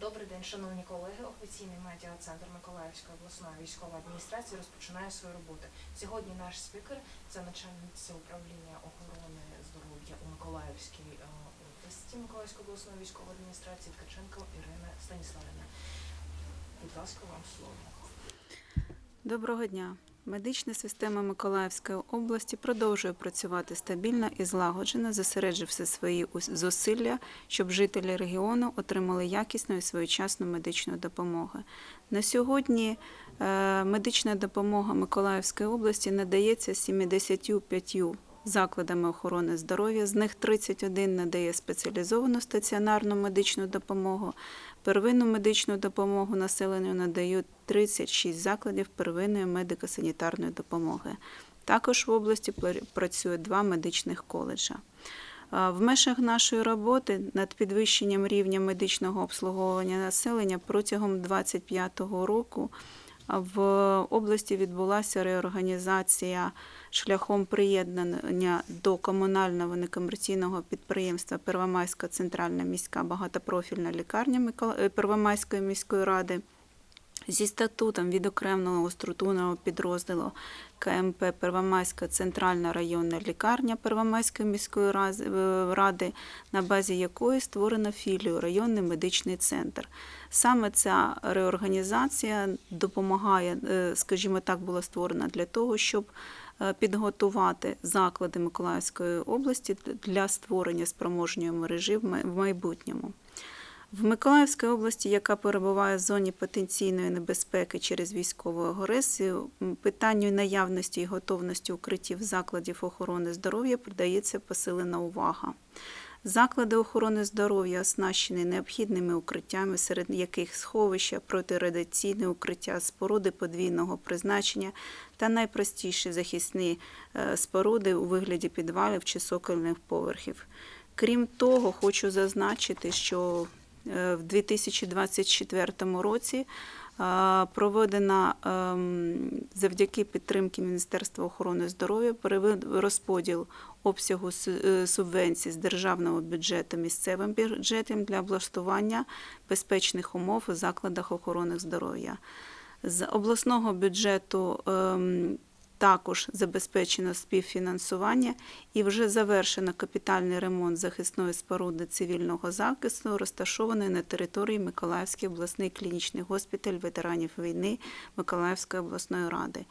Добрий день, шановні колеги. Офіційний медіа-центр Миколаївської обласної військової адміністрації розпочинає свою роботу. Сьогодні наш спікер це начальниця управління охорони здоров'я у Миколаївській е, області Миколаївської обласної військової адміністрації Ткаченко Ірина Станіславівна. Будь ласка, вам слово. Доброго дня. Медична система Миколаївської області продовжує працювати стабільно і злагоджено, зосередживши свої зусилля, щоб жителі регіону отримали якісну і своєчасну медичну допомогу. На сьогодні е, медична допомога Миколаївської області надається 75 закладами охорони здоров'я. З них 31 надає спеціалізовану стаціонарну медичну допомогу. Первинну медичну допомогу населенню надають 36 закладів первинної медико-санітарної допомоги. Також в області працює два медичних коледжа. В межах нашої роботи над підвищенням рівня медичного обслуговування населення протягом 2025 року в області відбулася реорганізація шляхом приєднання до комунального некомерційного підприємства Первомайська центральна міська багатопрофільна лікарня е, Первомайської міської ради зі статутом відокремленого структурного підрозділу КМП Первомайська центральна районна лікарня Первомайської міської е, ради, на базі якої створено філію районний медичний центр. Саме ця реорганізація допомагає, е, скажімо так, була створена для того, щоб е, підготувати заклади Миколаївської області для створення спроможної мережі в майбутньому. В Миколаївській області, яка перебуває в зоні потенційної небезпеки через військову агресію, питанню наявності і готовності укриттів закладів охорони здоров'я придається посилена увага. Заклади охорони здоров'я оснащені необхідними укриттями, серед яких сховища, протирадіаційне укриття, споруди подвійного призначення та найпростіші захисні е, споруди у вигляді підвалів чи сокольних поверхів. Крім того, хочу зазначити, що в 2024 році е, проведена ем, завдяки підтримки Міністерства охорони здоров'я розподіл обсягу е, субвенцій з державного бюджету місцевим бюджетом для облаштування безпечних умов у закладах охорони здоров'я. З обласного бюджету ем, також забезпечено співфінансування і вже завершено капітальний ремонт захисної споруди цивільного захисту, розташований на території Миколаївський обласний клінічний госпіталь ветеранів війни Миколаївської обласної ради.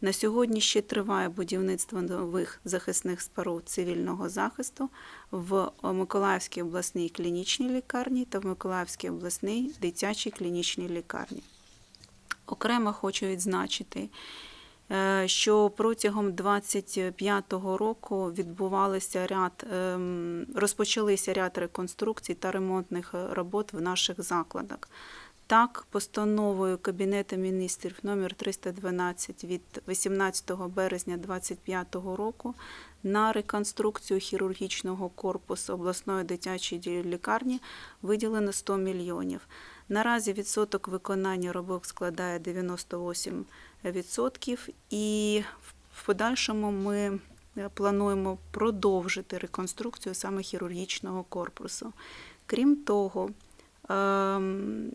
На сьогодні ще триває будівництво нових захисних споруд цивільного захисту в Миколаївській обласній клінічній лікарні та в Миколаївській обласній дитячій клінічній лікарні. Окремо хочу відзначити, що протягом 25-го року відбувалися ряд, ем, розпочалися ряд реконструкцій та ремонтних е, робот в наших закладах. Так, постановою Кабінету міністрів номер 312 від 18 березня 2025 року на реконструкцію хірургічного корпусу обласної дитячої лікарні виділено 100 мільйонів. Наразі відсоток виконання робот складає 98%, і в подальшому ми е, плануємо продовжити реконструкцію саме хірургічного корпусу. Крім того, ем,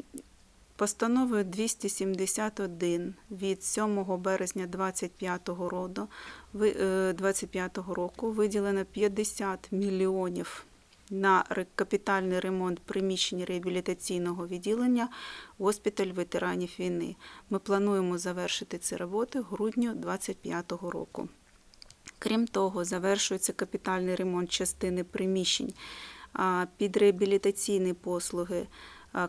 Постановою 271 від 7 березня 2025 року, ви- е, 25 року виділено 50 мільйонів на капітальний ремонт приміщень реабілітаційного відділення госпіталь ветеранів війни. Ми плануємо завершити ці роботи грудню 2025 року. Крім того, завершується капітальний ремонт частини приміщень під реабілітаційні послуги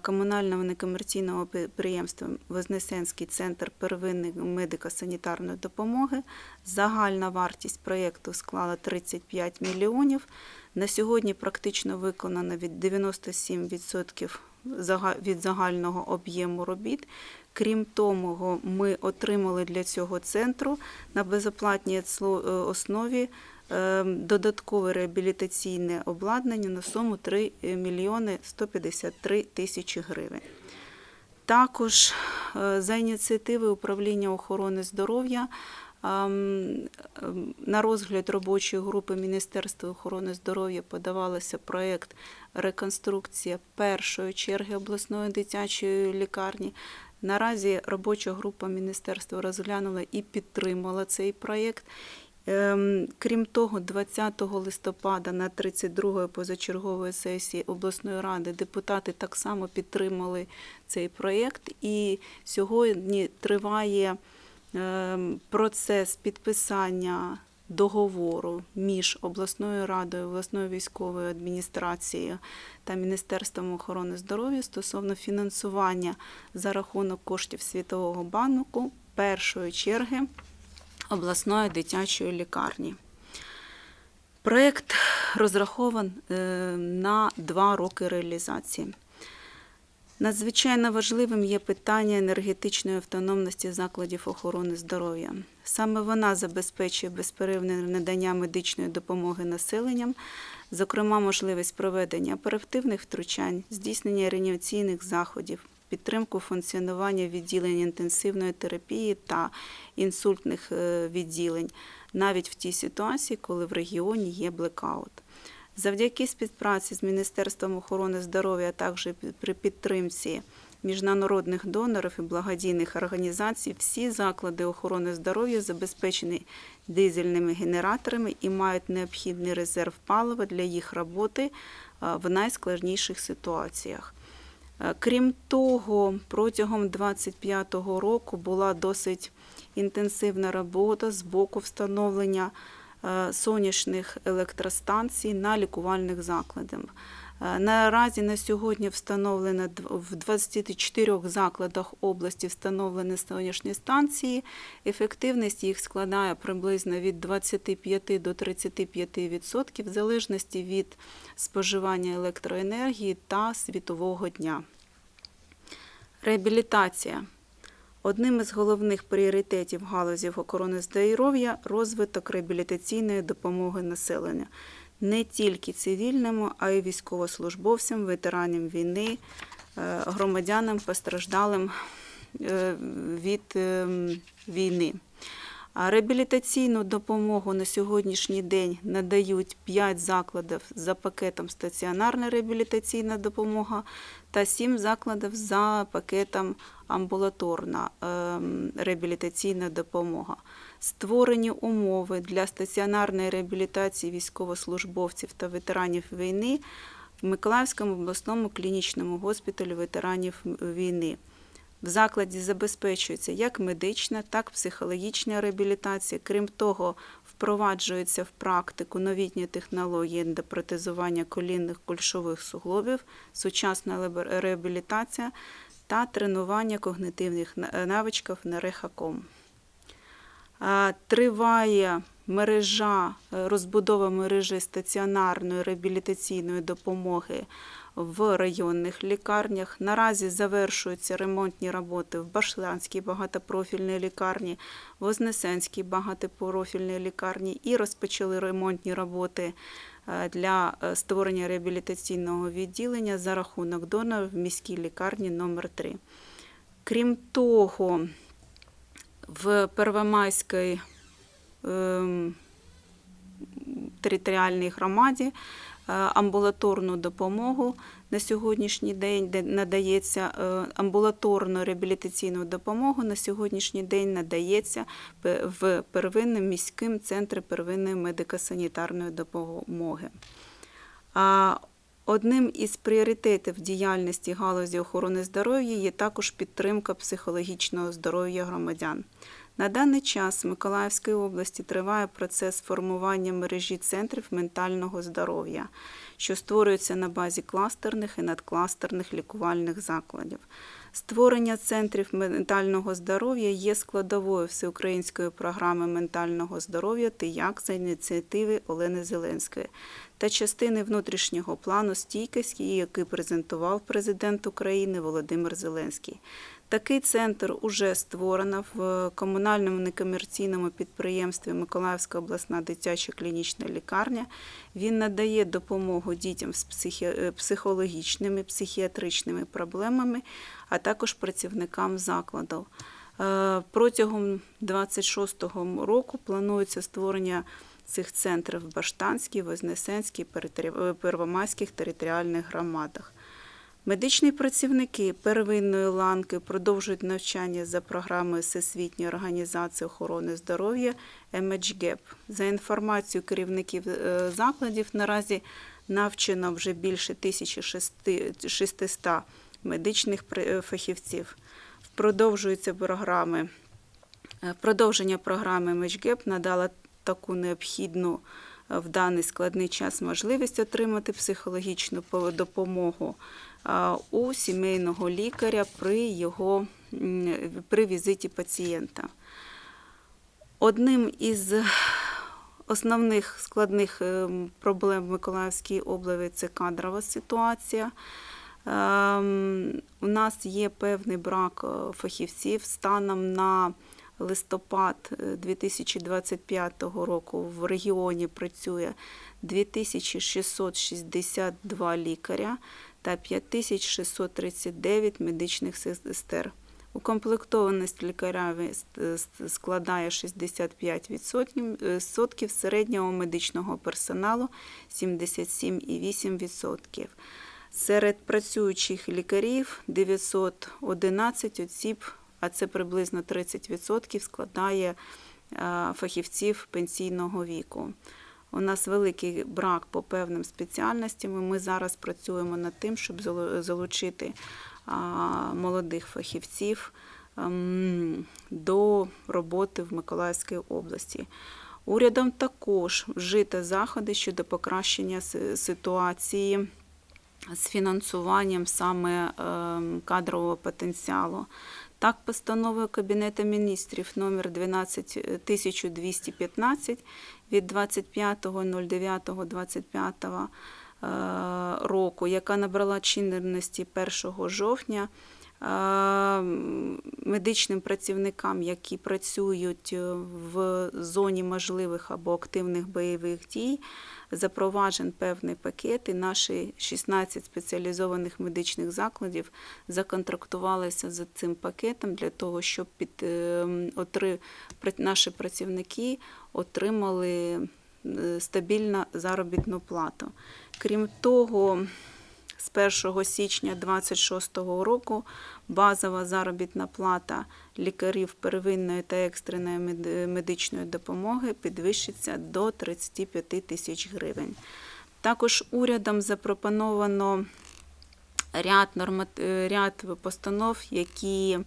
комунального некомерційного підприємства Вознесенський центр первинної медико-санітарної допомоги. Загальна вартість проєкту склала 35 мільйонів. На сьогодні практично виконано від 97% від загального об'єму робіт. Крім того, ми отримали для цього центру на безоплатній е, основі додаткове реабілітаційне обладнання на суму 3 мільйони 153 тисячі гривень. Також е, за ініціативи управління охорони здоров'я ем, На розгляд робочої групи Міністерства охорони здоров'я подавалося проєкт реконструкція першої черги обласної дитячої лікарні. Наразі робоча група міністерства розглянула і підтримала цей проєкт. Ем, Крім того, 20 листопада на 32-ї позачергової сесії обласної ради депутати так само підтримали цей проєкт. І сьогодні триває ем, процес підписання договору між обласною радою, обласною військовою адміністрацією та Міністерством охорони здоров'я стосовно фінансування за рахунок коштів Світового банку першої черги обласної дитячої лікарні. Проєкт розрахований на два роки реалізації. Надзвичайно важливим є питання енергетичної автономності закладів охорони здоров'я. Саме вона забезпечує безперервне надання медичної допомоги населенням, зокрема, можливість проведення оперативних втручань, здійснення реанімаційних заходів, підтримку функціонування відділень інтенсивної терапії та інсультних е, відділень, навіть в тій ситуації, коли в регіоні є блекаут. Завдяки співпраці з Міністерством охорони здоров'я, а також при підтримці міжнародних донорів і благодійних організацій, всі заклади охорони здоров'я забезпечені дизельними генераторами і мають необхідний резерв палива для їх роботи в найскладніших ситуаціях. Е, Крім того, протягом 2025 року була досить інтенсивна робота з боку встановлення е, сонячних електростанцій на лікувальних закладах. Е, Наразі на сьогодні встановлено в 24 закладах області встановлені сонячні станції. Ефективність їх складає приблизно від 25 до 35 відсотків в залежності від споживання електроенергії та світового дня. Реабілітація. Одним із головних пріоритетів галузі охорони здоров'я розвиток реабілітаційної допомоги населенню не тільки цивільному, а й військовослужбовцям, ветеранам війни, е, громадянам постраждалим е, від ем, війни. Реабілітаційну допомогу на сьогоднішній день надають 5 закладів за пакетом стаціонарна реабілітаційна допомога та 7 закладів за пакетом амбулаторна ем, реабілітаційна допомога. Створені умови для стаціонарної реабілітації військовослужбовців та ветеранів війни в Миколаївському обласному клінічному госпіталі ветеранів війни. В закладі забезпечується як медична, так і психологічна реабілітація. Крім того, впроваджується в практику новітні технології ендопротезування колінних кульшових суглобів, сучасна реабілітація та тренування когнитивних навичків на рехаком. Триває мережа, е, розбудова мережі стаціонарної реабілітаційної допомоги в районних лікарнях. Наразі завершуються ремонтні роботи в Башлянській багатопрофільній лікарні, Вознесенській багатопрофільній лікарні і розпочали ремонтні роботи е, для е, створення реабілітаційного відділення за рахунок донорів в міській лікарні номер 3 Крім того, в Первомайській територіальній громаді е, амбулаторну допомогу на сьогоднішній день де надається е, амбулаторну реабілітаційну допомогу на сьогоднішній день надається в первинним міським центрі первинної медико-санітарної допомоги. Одним із пріоритетів діяльності галузі охорони здоров'я є також підтримка психологічного здоров'я громадян. На даний час в Миколаївській області триває процес формування мережі центрів ментального здоров'я, що створюється на базі кластерних і надкластерних лікувальних закладів. Створення центрів ментального здоров'я є складовою всеукраїнської програми ментального здоров'я «Тияк» за ініціативи Олени Зеленської та частини внутрішнього плану стійкості, який презентував президент України Володимир Зеленський. Такий центр уже створено в комунальному некомерційному підприємстві Миколаївська обласна дитяча клінічна лікарня. Він надає допомогу дітям з е, психологічними, психіатричними проблемами, а також працівникам закладу. Е, Протягом 26-го року планується створення цих центрів в Баштанській, Вознесенській, е, Первомайських територіальних громадах. Медичні працівники первинної ланки продовжують навчання за програмою Всесвітньої організації охорони здоров'я MHGAP. За інформацією керівників е, закладів, наразі навчено вже більше 1600 медичних е, фахівців. Продовжуються програми. Е, Продовження програми MHGAP надало таку необхідну в даний складний час можливість отримати психологічну допомогу у сімейного лікаря при його при візиті пацієнта. Одним із основних складних ем, проблем в Миколаївській області це кадрова ситуація. Ем, У нас є певний брак е, фахівців станом на листопад е, 2025 року в регіоні працює 2662 лікаря та 5639 медичних сестер. Укомплектованість лікарями складає 65% середнього медичного персоналу 77,8%. Серед працюючих лікарів 911 осіб, а це приблизно 30% складає е, фахівців пенсійного віку. У нас великий брак по певним спеціальностям. Ми зараз працюємо над тим, щоб залучити молодих фахівців ем, до роботи в Миколаївській області. Урядом також вжито заходи щодо покращення ситуації з фінансуванням саме ем, кадрового потенціалу. Так, постановою Кабінету міністрів номер 12 1215 від 25.09.25 е, року, яка набрала чинності 1 жовтня, е, медичним працівникам, які працюють е, в зоні можливих або активних бойових дій, запроваджен певний пакет, і наші 16 спеціалізованих медичних закладів законтрактувалися за цим пакетом для того, щоб під, е, отри, наші працівники отримали е, стабільну заробітну плату. Крім того, з 1 січня 2026 року базова заробітна плата лікарів первинної та екстреної медичної допомоги підвищиться до 35 тисяч гривень. Також урядом запропоновано ряд, ряд постанов, які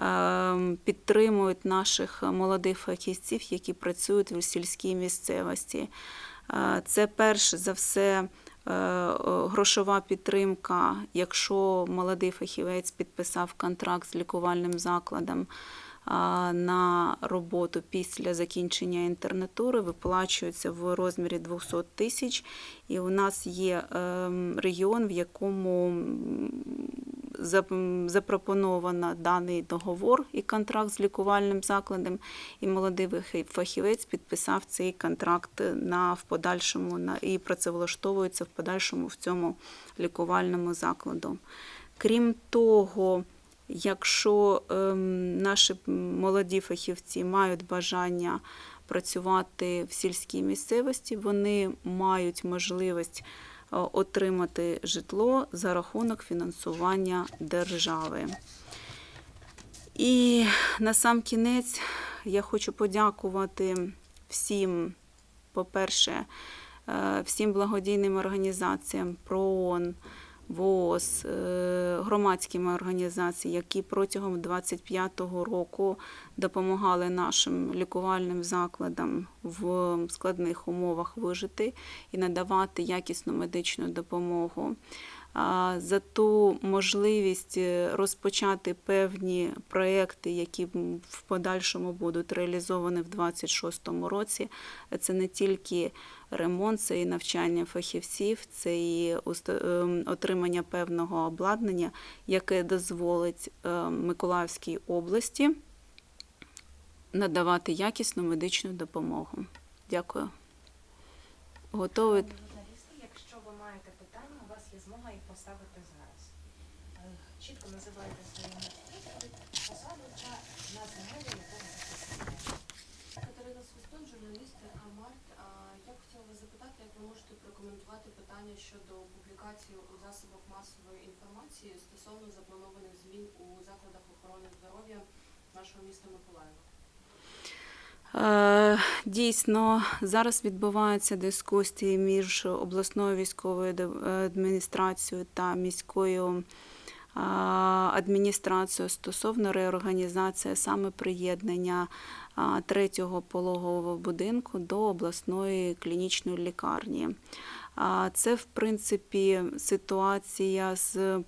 е, підтримують наших молодих фахівців, які працюють у сільській місцевості. Е, Це перш за все грошова підтримка, якщо молодий фахівець підписав контракт з лікувальним закладом на роботу після закінчення інтернатури, виплачується в розмірі 200 тисяч. І у нас є ем, регіон, в якому запропоновано даний договор і контракт з лікувальним закладом, і молодий фахівець підписав цей контракт на в подальшому на і працевлаштовується в подальшому в цьому лікувальному закладу. Крім того, якщо ем, наші молоді фахівці мають бажання працювати в сільській місцевості, вони мають можливість отримати житло за рахунок фінансування держави. І на сам кінець я хочу подякувати всім, по-перше, е, всім благодійним організаціям ПРООН, ВООЗ, е, громадськими організаціями, які протягом 25-го року допомагали нашим лікувальним закладам в складних умовах вижити і надавати якісну медичну допомогу. За ту можливість е, розпочати певні проекти, які в подальшому будуть реалізовані в 2026 році. Це не тільки ремонт, це і навчання фахівців, це і ем, отримання певного обладнання, яке дозволить е, Миколаївській області надавати якісну медичну допомогу. Дякую. Готовий? Якщо ви маєте питання, у вас є змога їх поставити зараз. чітко називайте свої посаду та назву медіа, яка ви захищаєте. Катерина Свистун, журналіст Амарт. А я б хотіла вас запитати, як ви можете прокоментувати питання щодо публікації у засобах масової інформації стосовно запланованих змін у закладах охорони здоров'я нашого міста Миколаєва? Е, Дійсно, зараз відбуваються дискусії між обласною військовою де- адміністрацією та міською адміністрацією стосовно реорганізації саме приєднання третього пологового будинку до обласної клінічної лікарні. Це, в принципі, ситуація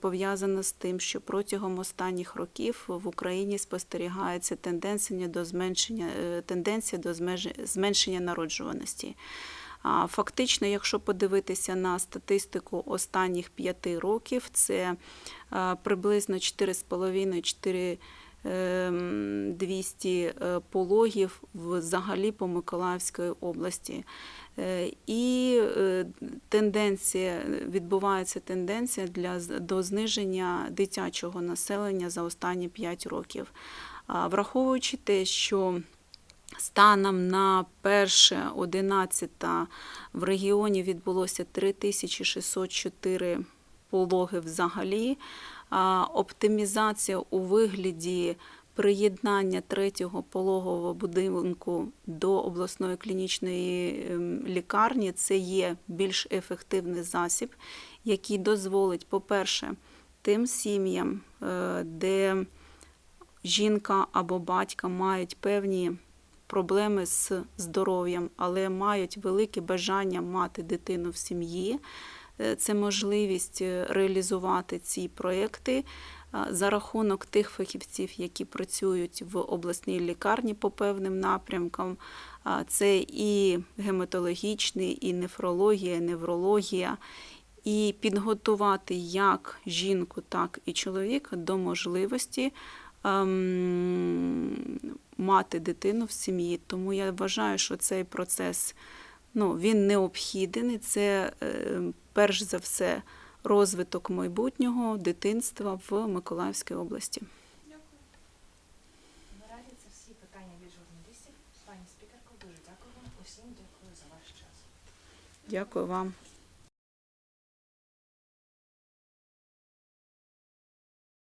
пов'язана з тим, що протягом останніх років в Україні спостерігається тенденція до зменшення, е, тенденція до зменшення народжуваності. Фактично, якщо подивитися на статистику останніх п'яти років, це е, приблизно 4,5-4 ем, 200 е, пологів взагалі по Миколаївській області. Е, І тенденція відбувається тенденція для до зниження дитячого населення за останні 5 років. Враховуючи те, що Станом на 1.11 в регіоні відбулося 3604 пологи взагалі. Оптимізація у вигляді приєднання третього пологового будинку до обласної клінічної ем, лікарні це є більш ефективний засіб, який дозволить, по-перше, тим сім'ям, е, де жінка або батька мають певні проблеми з здоров'ям, але мають велике бажання мати дитину в сім'ї. Е, Це можливість е, реалізувати ці проекти е, за рахунок тих фахівців, які працюють в обласній лікарні по певним напрямкам. Це і гематологічний, і нефрологія, і неврологія. І підготувати як жінку, так і чоловіка до можливості мати дитину в сім'ї. Тому я вважаю, що цей процес ну, він необхідний. Це е, перш за все розвиток майбутнього дитинства в Миколаївській області. Наразі це всі питання від журналістів. Пані спікерко, дуже дякую вам усім, дякую за ваш час. Дякую вам.